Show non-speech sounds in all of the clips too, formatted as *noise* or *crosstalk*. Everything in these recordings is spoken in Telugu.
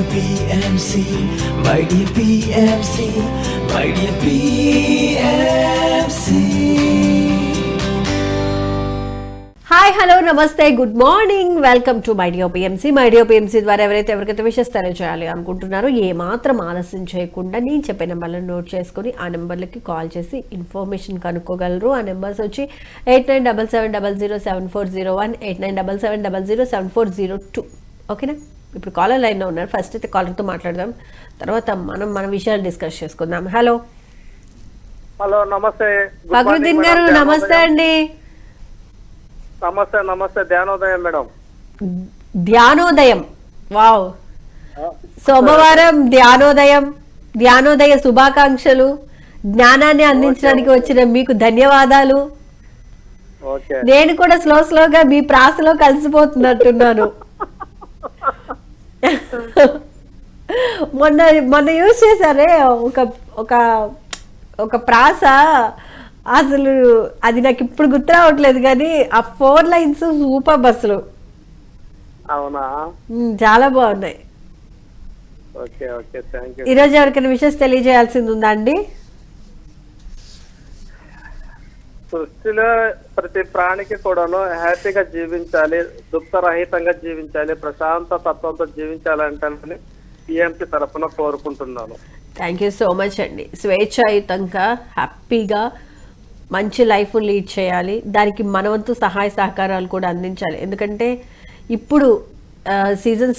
dear PMC, my dear PMC, my dear PMC. Hi hello namaste good morning welcome to Mydio PMC Mydio PMC ద్వారా ఎవరైతే ఎవరికైతే విషెస్ తెలియజేయాలి అనుకుంటున్నారో ఏ మాత్రం ఆలస్యం చేయకుండా నేను చెప్పే నెంబర్లను నోట్ చేసుకుని ఆ నెంబర్లకి కాల్ చేసి ఇన్ఫర్మేషన్ కనుక్కోగలరు. ఆ నెంబర్స్ వచ్చి eight nine double seven double zero seven four zero one eight nine double seven double zero seven four zero two. ఓకేనా? ఇప్పుడు కాలర్ లైన్లో ఉన్నారు. ఫస్ట్ అయితే కాలర్తో మాట్లాడదాం. తర్వాత మనం మన విషయాలు డిస్కస్ చేసుకుందాం. హలో హలో నమస్తే. ఫక్రుద్దీన్ గారు. నమస్తే అండి. నమస్తే నమస్తే. ధ్యానోదయం మేడం. ధ్యానోదయం. వావ్ సోమవారం ధ్యానోదయం. ధ్యానోదయ శుభాకాంక్షలు. జ్ఞానాన్ని అందించడానికి వచ్చిన మీకు ధన్యవాదాలు. నేను కూడా స్లో స్లోగా మీ ప్రాసలో కలిసిపోతున్నట్టున్నాను. *laughs* మొన్న మొన్న యూజ్ చేశారే ఒక ఒక ఒక ప్రాస. అసలు అది నాకు ఇప్పుడు గుర్తు రావట్లేదు కానీ ఆ ఫోర్ లైన్స్ సూపర్ బస్సులు. అవునా? చాలా బాగున్నాయి. ఈరోజు ఎవరికైనా విషయం తెలియజేయాల్సింది ఉందా అండి? సృష్టిలో ప్రతి ప్రాణికి కూడాను హ్యాపీగా జీవించాలి దుఃఖరహితంగా జీవించాలి ప్రశాంత తత్వంతో జీవించాలంటే పిఎంపి తరఫున కోరుకుంటున్నాను. థ్యాంక్ యూ సో మచ్ అండి. స్వేచ్ఛాయుతంగా హ్యాపీగా మంచి లైఫ్ లీడ్ చేయాలి. దానికి మనవంతు సహాయ సహకారాలు కూడా అందించాలి. ఎందుకంటే ఇప్పుడు సీజన్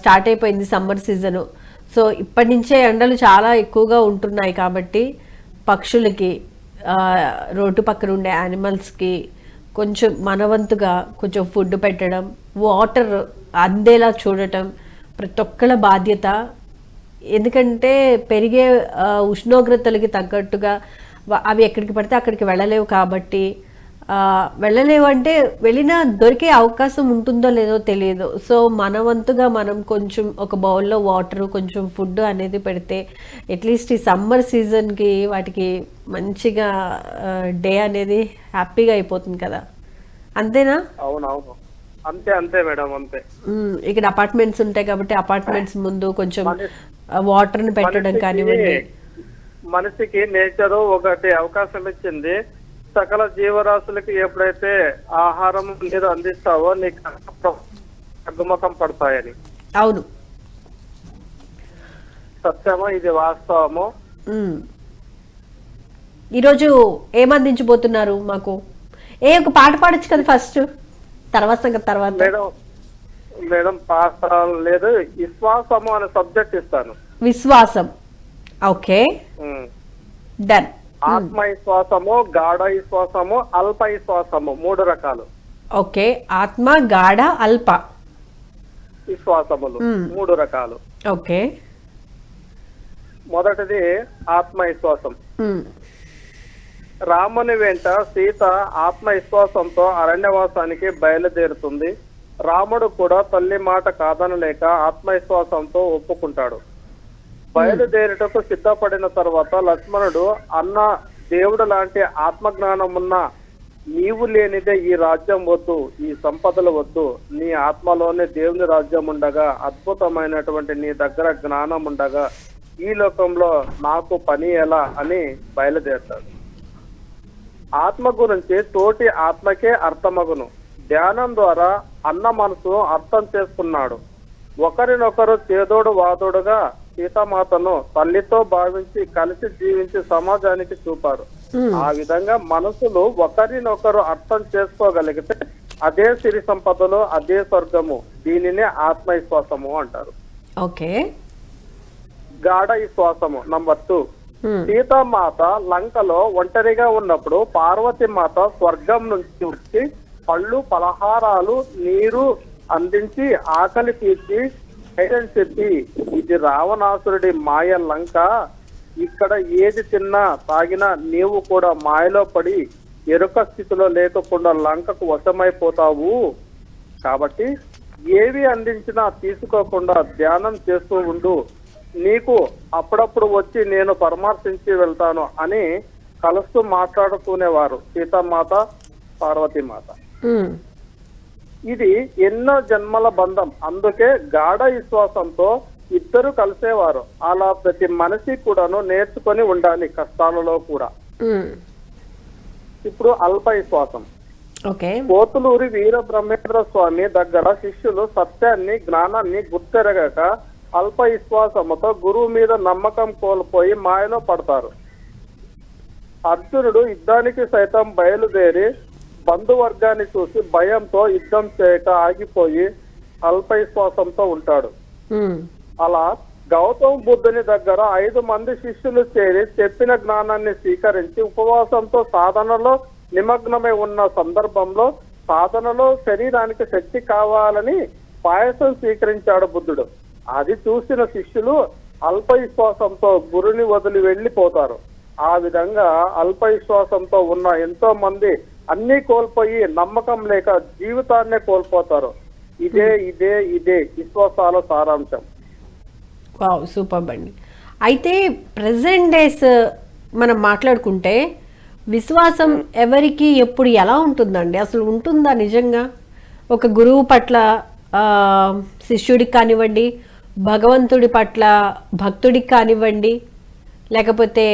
స్టార్ట్ అయిపోయింది సమ్మర్ సీజను. సో ఇప్పటి నుంచే ఎండలు చాలా ఎక్కువగా ఉంటున్నాయి కాబట్టి పక్షులకి రోడ్డు పక్కన ఉండే యానిమల్స్కి కొంచెం మనవంతుగా కొంచెం ఫుడ్ పెట్టడం వాటర్ అందేలా చూడటం ప్రతి ఒక్కళ్ళ బాధ్యత. ఎందుకంటే పెరిగే ఉష్ణోగ్రతలకి తగ్గట్టుగా అవి ఎక్కడికి పడితే అక్కడికి వెళ్ళలేవు కాబట్టి ఆ, వెళ్ళలేవు అంటే వెళ్ళినా దొరికే అవకాశం ఉంటుందో లేదో తెలియదు. సో మన వంతుగా మనం కొంచెం ఒక బౌల్లో వాటర్ కొంచెం ఫుడ్ అనేది పెడితే అట్లీస్ట్ ఈ సమ్మర్ సీజన్కి వాటికి మంచిగా డే అనేది హ్యాపీగా అయిపోతుంది కదా. అంతేనా? అవునవును. అంతే అంతే మేడం అంతే. ఇక్కడ అపార్ట్మెంట్స్ ఉంటాయి కాబట్టి అపార్ట్మెంట్స్ ముందు కొంచెం వాటర్ని పెట్టడం కానివ్వండి. మనిషికి నేచర్ ఒకటి అవకాశం ఇచ్చింది. సకల జీవరాశులకి ఎప్పుడైతే ఆహారం నీరు అందిస్తావో నీకు తగ్గుముఖం పడతాయని. అవును. సత్యము? ఇది వాస్తవము. ఈరోజు ఏం అందించబోతున్నారు మాకు? ఏ ఒక పాట పాడొచ్చు కదా ఫస్ట్? తర్వాత తర్వాత. మేడం మేడం పాస్ లేదు విశ్వాసము అనే సబ్జెక్ట్ ఇస్తాను. విశ్వాసం. ఓకే. డన్. ఆత్మ విశ్వాసము గాఢ విశ్వాసము అల్ప విశ్వాసము మూడు రకాలు. ఓకే ఆత్మ గాఢ అల్ప. విశ్వాసములు. మూడు రకాలు. ఓకే. మొదటిది ఆత్మ విశ్వాసం మ్మ్. రాముని వెంట సీత ఆత్మ విశ్వాసంతో అరణ్యవాసానికి బయలుదేరుతుంది. రాముడు కూడా తల్లి మాట కాదనలేక ఆత్మవిశ్వాసంతో ఒప్పుకుంటాడు. బయలుదేరుటకు సిద్ధపడిన తర్వాత లక్ష్మణుడు అన్న దేవుడు లాంటి ఆత్మజ్ఞానం ఉన్న నీవు లేనిదే ఈ రాజ్యం వద్దు ఈ సంపదలు వద్దు. నీ ఆత్మలోనే దేవుని రాజ్యం ఉండగా అద్భుతమైనటువంటి నీ దగ్గర జ్ఞానం ఉండగా ఈ లోకంలో నాకు పని ఎలా? అని బయలుదేరుతాడు. ఆత్మ గురించి తోటి ఆత్మకే అర్థమగును. ధ్యానం ద్వారా అన్న మనసు అర్థం చేసుకున్నాడు. ఒకరినొకరు చేదోడు వాదోడుగా సీతామాతను తల్లితో భావించి కలిసి జీవించి సమాజానికి చూపారు. ఆ విధంగా మనసులు ఒకరినొకరు అర్థం చేసుకోగలిగితే అదే సిరి సంపదలు అదే స్వర్గము. దీనినే ఆత్మవిశ్వాసము అంటారు. ఓకే. గాఢ విశ్వాసము నంబర్ టూ. సీతామాత లంకలో ఒంటరిగా ఉన్నప్పుడు పార్వతి మాత స్వర్గం నుంచి వచ్చి పళ్ళు పలహారాలు నీరు అందించి ఆకలి తీర్చి అని చెప్పి ఇది రావణాసురుడి మాయ లంక ఇక్కడ ఏది తిన్నా తాగినా నీవు కూడా మాయలో పడి ఎరుక స్థితిలో లేకుండా లంకకు వశమైపోతావు. కాబట్టి ఏవి అందించినా తీసుకోకుండా ధ్యానం చేస్తూ ఉండు. నీకు అప్పుడప్పుడు వచ్చి నేను పరామర్శించి వెళ్తాను అని కలుస్తూ మాట్లాడుకునేవారు సీతామాత పార్వతీమాత. ఇది ఎన్నో జన్మల బంధం. అందుకే గాఢ విశ్వాసంతో ఇద్దరు కలిసేవారు. అలా ప్రతి మనిషి కూడాను నేర్చుకొని ఉండాలి కష్టాలలో కూడా. ఇప్పుడు అల్ప విశ్వాసం. ఓకే. పోతులూరి వీర బ్రహ్మేంద్ర స్వామి దగ్గర శిష్యులు సత్యాన్ని జ్ఞానాన్ని గుర్తెరగక అల్ప విశ్వాసముతో గురువు మీద నమ్మకం కోల్పోయి మాయలో పడతారు. అర్జునుడు యుద్ధానికి సైతం బయలుదేరి బంధువర్గాన్ని చూసి భయంతో యుద్ధం చేయక ఆగిపోయి అల్ప విశ్వాసంతో ఉంటాడు అలా గౌతమ బుద్ధుని దగ్గర ఐదు మంది శిష్యులు చేరి చెప్పిన జ్ఞానాన్ని స్వీకరించి ఉపవాసంతో సాధనలో నిమగ్నమై ఉన్న సందర్భంలో సాధనలో శరీరానికి శక్తి కావాలని పాయసం స్వీకరించాడు బుద్ధుడు. అది చూసిన శిష్యులు అల్ప విశ్వాసంతో గురుని వదిలి వెళ్ళిపోతారు ఆ విధంగా అల్ప విశ్వాసంతో ఉన్న ఎంతో మంది అన్ని కోల్పోయి నమ్మకం లేక జీవితాన్నే కోల్పోతారు. ఇదే ఇదే ఇదే విశ్వాసాల సారాంశం. వావ్ సూపర్ అండి అయితే ప్రజెంట్ డేస్ మనం మాట్లాడుకుంటే విశ్వాసం ఎవరికి ఎప్పుడు ఎలా ఉంటుందండి? అసలు ఉంటుందా నిజంగా? ఒక గురువు పట్ల శిష్యుడికి కానివ్వండి భగవంతుడి పట్ల భక్తుడికి కానివ్వండి లేకపోతే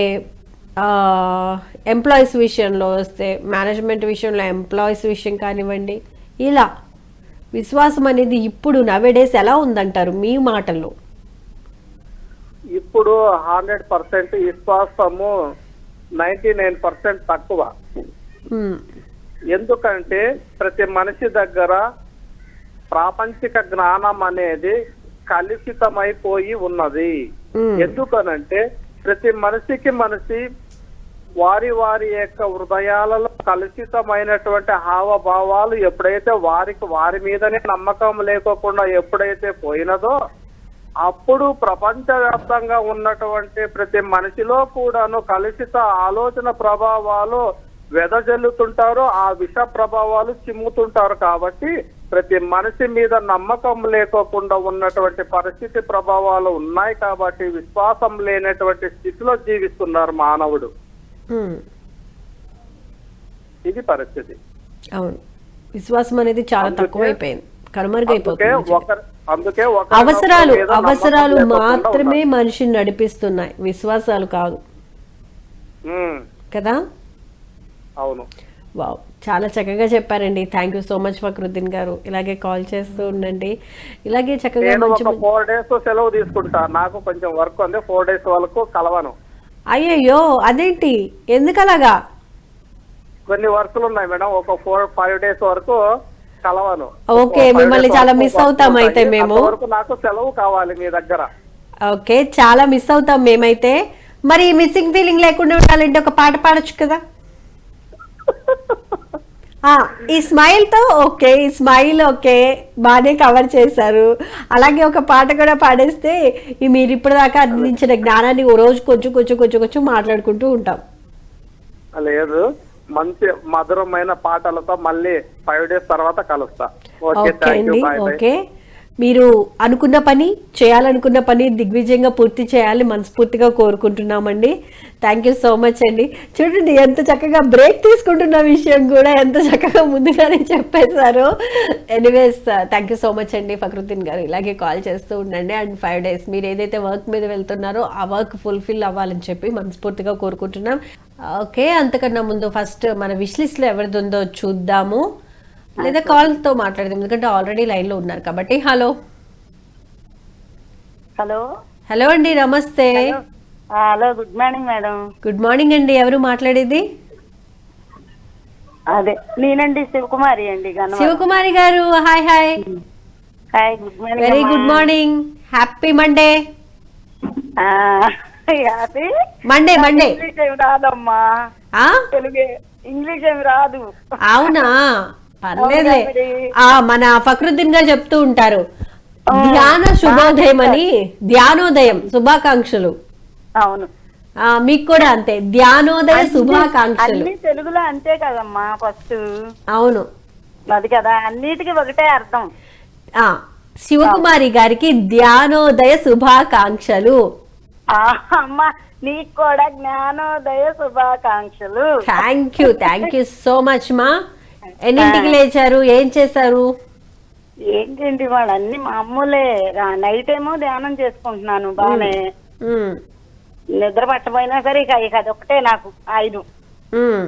ఎంప్లాయీస్ విషయంలో వస్తే మేనేజ్మెంట్ విషయంలో ఎంప్లాయీస్ విషయం కానివ్వండి ఇలా విశ్వాసం అనేది ఇప్పుడు నవేడేస్ ఎలా ఉందంటారు మీ మాటల్లో? ఇప్పుడు హండ్రెడ్ పర్సెంట్ విశ్వాసము నైన్టీ నైన్ పర్సెంట్ తక్కువ ఎందుకంటే ప్రతి మనిషి దగ్గర ప్రాపంచిక జ్ఞానం అనేది కలుషితమైపోయి ఉన్నది. ఎందుకనంటే ప్రతి మనిషికి మనిషి వారి వారి యొక్క హృదయాలలో కలుషితమైనటువంటి హావభావాలు ఎప్పుడైతే వారికి వారి మీదనే నమ్మకం లేకోకుండా ఎప్పుడైతే పోయినదో అప్పుడు ప్రపంచవ్యాప్తంగా ఉన్నటువంటి ప్రతి మనిషిలో కూడాను కలుషిత ఆలోచన ప్రభావాలు వెదజల్లుతుంటారు ఆ విష ప్రభావాలు చిమ్ముతుంటారు కాబట్టి ప్రతి మనిషి మీద నమ్మకం లేకోకుండా ఉన్నటువంటి పరిస్థితి ప్రభావాలు ఉన్నాయి కాబట్టి విశ్వాసం లేనటువంటి స్థితిలో జీవిస్తున్నారు మానవుడు. ఇది పరిస్థితి. అవును. విశ్వాసం అనేది చాలా తక్కువైపోయింది. కనుమరుగైపోతుంది అవసరాలు అవసరాలు మాత్రమే మనిషిని నడిపిస్తున్నాయి. విశ్వాసాలు కాదు. కదా? అవును. వావ్. చాలా చక్కగా చెప్పారండి. Thank you so much Fakruddin garu. ఇలాగే కాల్ చేస్తూ ఉండండి. ఇలాగే చక్కగా ఫోర్ డేస్ సెలవు తీసుకుంటా. నాకు కొంచెం వర్క్ ఉంది. ఫోర్ డేస్ వరకు కలవను. అయ్యయ్యో అదేంటి? ఎందుకు అలాగా కొన్ని వర్కులు ఉన్నాయి మేడం. ఒక ఫోర్ ఫైవ్ డేస్ వరకు కలవను. ఓకే, మిమ్మల్ని చాలా work అవుతాం. అయితే మేము. నాకు సెలవు కావాలి మీ దగ్గర. ఓకే చాలా మిస్ అవుతాం మేమైతే. మరి మిస్సింగ్ ఫీలింగ్ లేకుండా ఉండాలంటే ఒక పాట పాడొచ్చు కదా? *laughs* ఈ స్మైల్తో ఓకే ఈ స్మైల్ ఓకే బాగానే కవర్ చేశారు. అలాగే ఒక పాట కూడా పాడేస్తే ఈ మీరు ఇప్పటిదాకా అందించిన జ్ఞానాన్ని ఓ రోజు కొంచెం కొంచెం కొంచెం కొంచెం మాట్లాడుకుంటూ ఉంటాం. లేదు. మంచి మధురమైన పాటలతో మళ్ళీ ఫైవ్ డేస్ తర్వాత కలుస్తా. Okay okay. మీరు అనుకున్న పని చేయాలనుకున్న పని దిగ్విజయంగా పూర్తి చేయాలి మనస్ఫూర్తిగా కోరుకుంటున్నామండి. థ్యాంక్ యూ సో మచ్ అండి. చూడండి ఎంత చక్కగా బ్రేక్ తీసుకుంటున్న విషయం కూడా ఎంత చక్కగా ముందుగానే చెప్పేశారు. Anyways thank you so much అండి ఫక్రుద్దీన్ గారు. ఇలాగే కాల్ చేస్తూ ఉండండి. అండ్ ఫైవ్ డేస్ మీరు ఏదైతే వర్క్ మీద వెళ్తున్నారో ఆ వర్క్ ఫుల్ఫిల్ అవ్వాలని చెప్పి మనస్ఫూర్తిగా కోరుకుంటున్నాం. ఓకే అంతకన్నా ముందు ఫస్ట్ మన విష్ లిస్ట్లో ఎవరిది ఉందో చూద్దాము. లేదా కాల్తో మాట్లాడదాం ఎందుకంటే ఆల్రెడీ లైన్లో ఉన్నారు కాబట్టి. హలో హలో హలో అండి namaste. Hello good morning madam good morning అండి ఎవరు మాట్లాడేది? అదే నేనండి శివకుమారి అండి. Sivakumari garu hi hi hi good morning very. Good morning happy Monday happy Monday Monday English ఏమి రాదమ్మా. తెలుగే ఇంగ్లీష్ ఏమి రాదు. అవునా? మరి? ఆ మన ఫక్రుద్దీన్ గారు చెప్తూ ఉంటారు. ధ్యాన శుభోదయం అని ధ్యానోదయం శుభాకాంక్షలు. అవును. మీకు కూడా అంతే. ధ్యానోదయ శుభాకాంక్షలు. తెలుగులో అంతే కదమ్మా ఫస్ట్. అవును. అది కదా అన్నిటికీ ఒకటే అర్థం. ఆ శివకుమారి గారికి ధ్యానోదయ శుభాకాంక్షలు. అమ్మా నీకు కూడా జ్ఞానోదయ శుభాకాంక్షలు. Thank you thank you so much మా. ఎన్నింటికి లేచారు? ఏం చేశారు? ఏంటండి వాళ్ళు అన్ని మామూలే నైట్ ఏమో ధ్యానం చేసుకుంటున్నాను. బాగానే నిద్ర పట్టపోయినా సరే ఇక ఇక అదొకటే నాకు ఉమ్.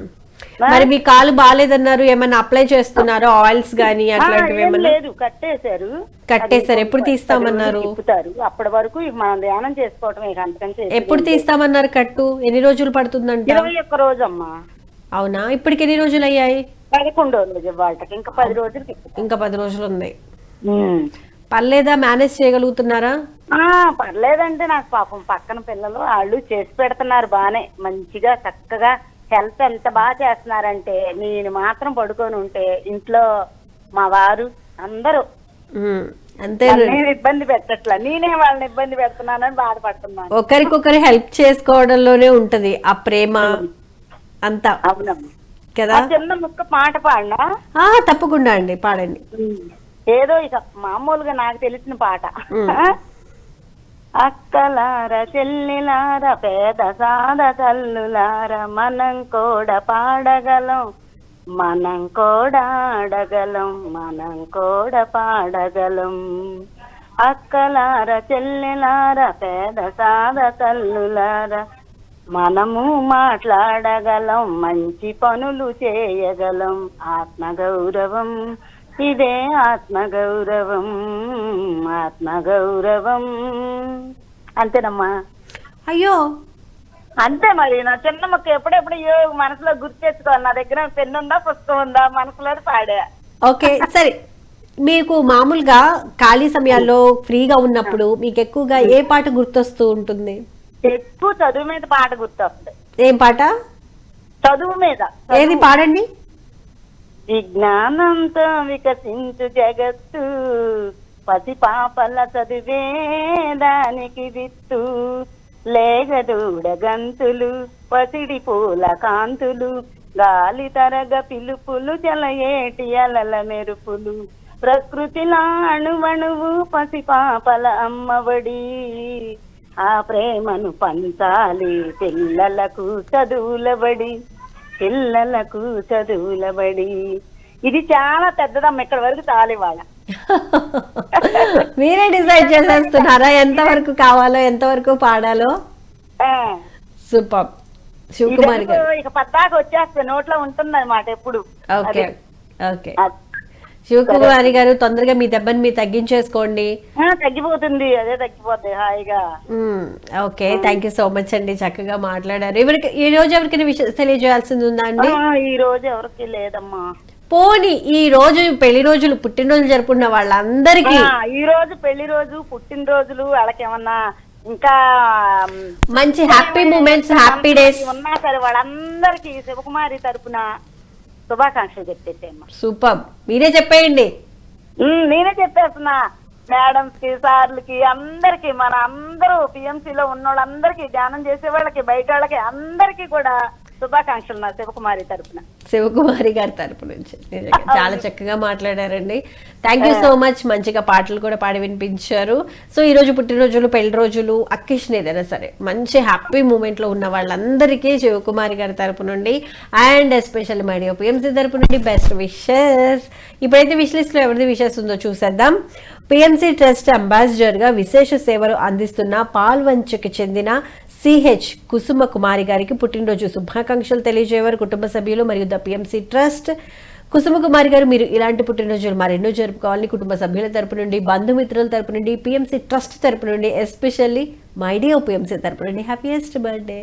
మరి మీ కాలు బాగాలేదన్నారు ఏమన్నా అప్లై చేస్తున్నారో? ఆయిల్స్ గానీ అట్లాంటివి లేదు. కట్టేశారు. కట్టేశారు. ఎప్పుడు తీస్తామన్నారు? అప్పటి వరకు మనం ధ్యానం చేసుకోవటం ఇక అంతకంటే ఎప్పుడు. తీస్తామన్నారు కట్టు? ఎన్ని రోజులు పడుతుందంట? ఇరవై ఒక్క రోజు అమ్మా అవునా? ఇప్పటికి ఎన్ని రోజులు అయ్యాయి పదకొండో రోజు వాళ్ళకి. ఇంకా పది రోజులు ఇంకా పది రోజులు ఉంది ఉమ్. పర్లేదా మేనేజ్ చేయగలుగుతున్నారా? ఆ పర్లేదంటే నాకు పాపం పక్కన పిల్లలు వాళ్ళు చేసి పెడుతున్నారు బానే. మంచిగా చక్కగా హెల్త్ ఎంత బాగా చేస్తున్నారంటే నేను మాత్రం పడుకొని ఉంటే ఇంట్లో మా వారు అందరూ అంతే నేను ఇబ్బంది పెట్టట్లా. నేనే వాళ్ళని ఇబ్బంది పెడుతున్నానని బాధపడుతున్నాను. ఒకరికొకరు హెల్ప్ చేసుకోవడంలోనే ఉంటది ఆ ప్రేమ అంతా. అవునమ్మా కదా? చిన్న ముక్క పాట పాడినా? తప్పకుండా అండి పాడండి. ఏదో ఇక మామూలుగా నాకు తెలిసిన పాట. *laughs* అక్కలార చెల్లిలార పేద సాద తల్లులార మనం కూడా పాడగలం. మనం కూడా ఆడగలం మనం కూడా పాడగలం. అక్కలార చెల్లిలార పేద సాద తల్లులార మనము మాట్లాడగలం మంచి పనులు చేయగలం. ఆత్మగౌరవం ఇదే ఆత్మగౌరవం ఆత్మగౌరవం. అంతేనమ్మా. అయ్యో. అంతే మరి నా చిన్న మొక్క ఎప్పుడెప్పుడు మనసులో గుర్తు తెచ్చుకోవాలి నా దగ్గర పెన్ను ఉందా పుస్తకం ఉందా? మనసులో పాడా. ఓకే సరే. మీకు మామూలుగా ఖాళీ సమయాల్లో ఫ్రీగా ఉన్నప్పుడు మీకు ఎక్కువగా ఏ పాట గుర్తొస్తూ ఉంటుంది? ఎక్కువ చదువు మీద పాట గుర్తొస్తుంది ఏం పాట? చదువు మీద ఏది పాడండి? విజ్ఞానంతో వికసించు జగత్తు పసి పాపల చదివే దానికి విత్తు. లేగదూడ గంతులు పసిడి పూల కాంతులు గాలి తరగ పిలుపులు జలయేటి అలల మెరుపులు. ప్రకృతిలా అణువణువు పసి పాపల అమ్మఒడి ఆ ప్రేమను పంచాలి పిల్లలకు చదువులబడి పిల్లలకు చదువులబడి. ఇది చాలా పెద్దదమ్మ ఇక్కడ వరకు చాలు ఇవాళ. మీరే డిసైడ్ చేసేస్తున్నారా? ఎంత వరకు కావాలో ఎంత వరకు పాడాలో సూపర్. శివకుమార్ గారు. ఇక పద్దాక వచ్చేస్తే నోట్లో ఉంటుంది అనమాట ఎప్పుడు. ఓకే. ఓకే. శివకుమారి గారు తొందరగా మీ దెబ్బని మీరు తగ్గించేసుకోండి. తగ్గిపోతుంది. అదే తగ్గిపోతుంది హాయిగా. Okay. Thank you so much అండి. చక్కగా మాట్లాడారు. ఎవరికి ఈ రోజు ఎవరికైనా విషయం తెలియజేయాల్సింది ఉందా అండి? ఈ రోజు ఎవరికి లేదమ్మా. పోని ఈ రోజు పెళ్ళి రోజులు పుట్టినరోజులు జరుపుకున్న వాళ్ళందరికీ. ఈ రోజు పెళ్ళి రోజు పుట్టినరోజులు వాళ్ళకి ఏమన్నా ఇంకా మంచి హ్యాపీ మూమెంట్స్ హ్యాపీ డేస్ ఉన్నా సరే వాళ్ళందరికీ శివకుమారి తరపున శుభాకాంక్షలు చెప్పేసేమ్మా సూపర్. మీరే చెప్పేయండి. నేనే చెప్పేస్తున్నా. మేడమ్స్కి సార్లకి అందరికి మన అందరూ పిఎంసీ లో ఉన్న వాళ్ళందరికీ ధ్యానం చేసే వాళ్ళకి బయట వాళ్ళకి అందరికీ కూడా శుభాకాంక్షలు నా శివకుమారి తరపున. శివకుమారి గారి తరపు నుంచి. చాలా చక్కగా మాట్లాడారండి. థ్యాంక్ యూ సో మచ్ మంచిగా పాటలు కూడా పాడి వినిపించారు. సో ఈ రోజు పుట్టినరోజులు పెళ్ళి రోజులు అకేషన్ ఏదైనా సరే మంచి హ్యాపీ మూమెంట్లో ఉన్న వాళ్ళందరికీ శివకుమారి గారి తరపు నుండి అండ్ ఎస్పెషల్ మైడియో పిఎంసీ తరపు నుండి బెస్ట్ విషెస్ ఇప్పుడైతే విష్ లిస్ట్లో ఎవరిది విషెస్ ఉందో చూసేద్దాం. పిఎంసీ ట్రస్ట్ అంబాసిడర్గా విశేష సేవలు అందిస్తున్న పాల్వంచకి చెందిన సిహెచ్ కుసుమ కుమారి గారికి పుట్టినరోజు శుభాకాంక్షలు తెలియజేయవారు కుటుంబ సభ్యులు మరియు the PMC trust Kusuma Kumari garu మీరు ఇలాంటి పుట్టినరోజులు మరెన్నో జరుపుకోవాలని కుటుంబ సభ్యుల తరపు నుండి బంధుమిత్రుల తరపు నుండి పిఎంసీ ట్రస్ట్ తరపు నుండి ఎస్పెషల్లీ మైడియో పిఎంసీ తరపు నుండి happiest birthday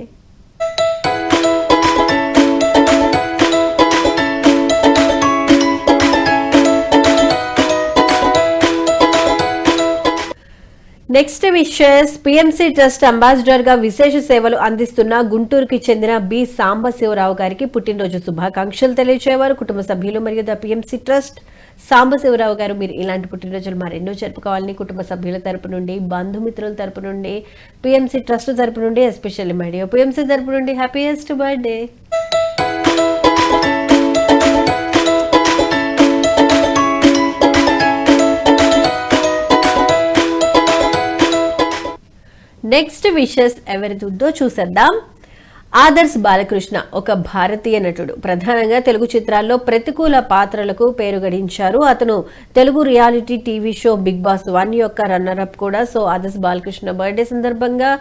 next wishes PMC trust అంబాసిడర్గా విశేష సేవలు అందిస్తున్న గుంటూరుకి చెందిన బి సాంబశివరావు గారికి పుట్టినరోజు శుభాకాంక్షలు తెలియజేవారు కుటుంబ సభ్యులు మరియు ద పిఎంసి ట్రస్ట్ సాంబశివరావు గారు మీరు ఇలాంటి పుట్టినరోజులు మరెన్నో జరుపుకోవాలని కుటుంబ సభ్యుల తరపు నుండి బంధుమిత్రుల తరపు నుండి పిఎంసి ట్రస్ట్ తరపు నుండి ఎస్పెషల్లీ మైడియో పిఎంసీ తరపు నుండి హ్యాపీయెస్ట్ బర్త్డే నెక్స్ట్ విషెస్ ఎవరిది చూసేద్దాం. ఆదర్శ్ బాలకృష్ణ ఒక భారతీయ నటుడు. ప్రధానంగా తెలుగు చిత్రాల్లో ప్రతికూల పాత్రలకు పేరు గడించారు. అతను Telugu reality TV show Bigg Boss one యొక్క రన్నర్ అప్ కూడా. సో ఆదర్శ్ బాలకృష్ణ బర్త్డే సందర్భంగా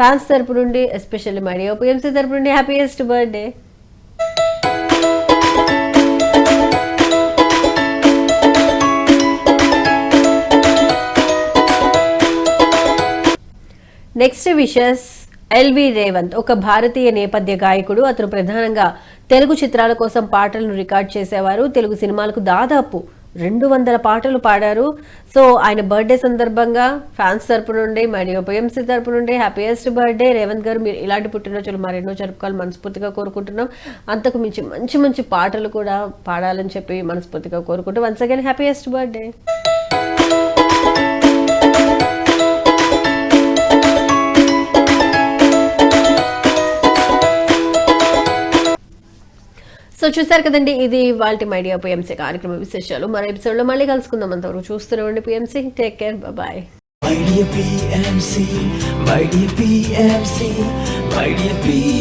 ఫ్యాన్స్ తరపు నుండి ఎస్పెషల్లీ మైడియో పిఎంసీ తరపు నుండి happiest birthday. Next wishes L V Revanth ఒక భారతీయ నేపథ్య గాయకుడు. అతను ప్రధానంగా తెలుగు చిత్రాల కోసం పాటలను రికార్డ్ చేసేవారు. తెలుగు సినిమాలకు దాదాపు రెండు వందల పాటలు పాడారు. సో ఆయన బర్త్డే సందర్భంగా ఫ్యాన్స్ తరపు నుండి మరియు పిఎంసీ తరపు నుండి హ్యాపీయెస్ట్ బర్త్డే. రేవంత్ గారు మీరు ఇలాంటి పుట్టినరోజులు మరెన్నో జరుపుకోవాలి మనస్ఫూర్తిగా కోరుకుంటున్నాం. అంతకు మించి మంచి మంచి పాటలు కూడా పాడాలని చెప్పి మనస్ఫూర్తిగా కోరుకుంటూ once again happiest birthday. So చూసారు కదండి ఇది వాళ్ళ మైడియా పిఎంసీ కార్యక్రమ విశేషాలు. మరో ఎపిసోడ్లో మళ్ళీ కలుసుకుందాం. అంతవరకు చూస్తూనే ఉండి PMC. Take care bye My dear PMC, my dear PMC, my dear PMC.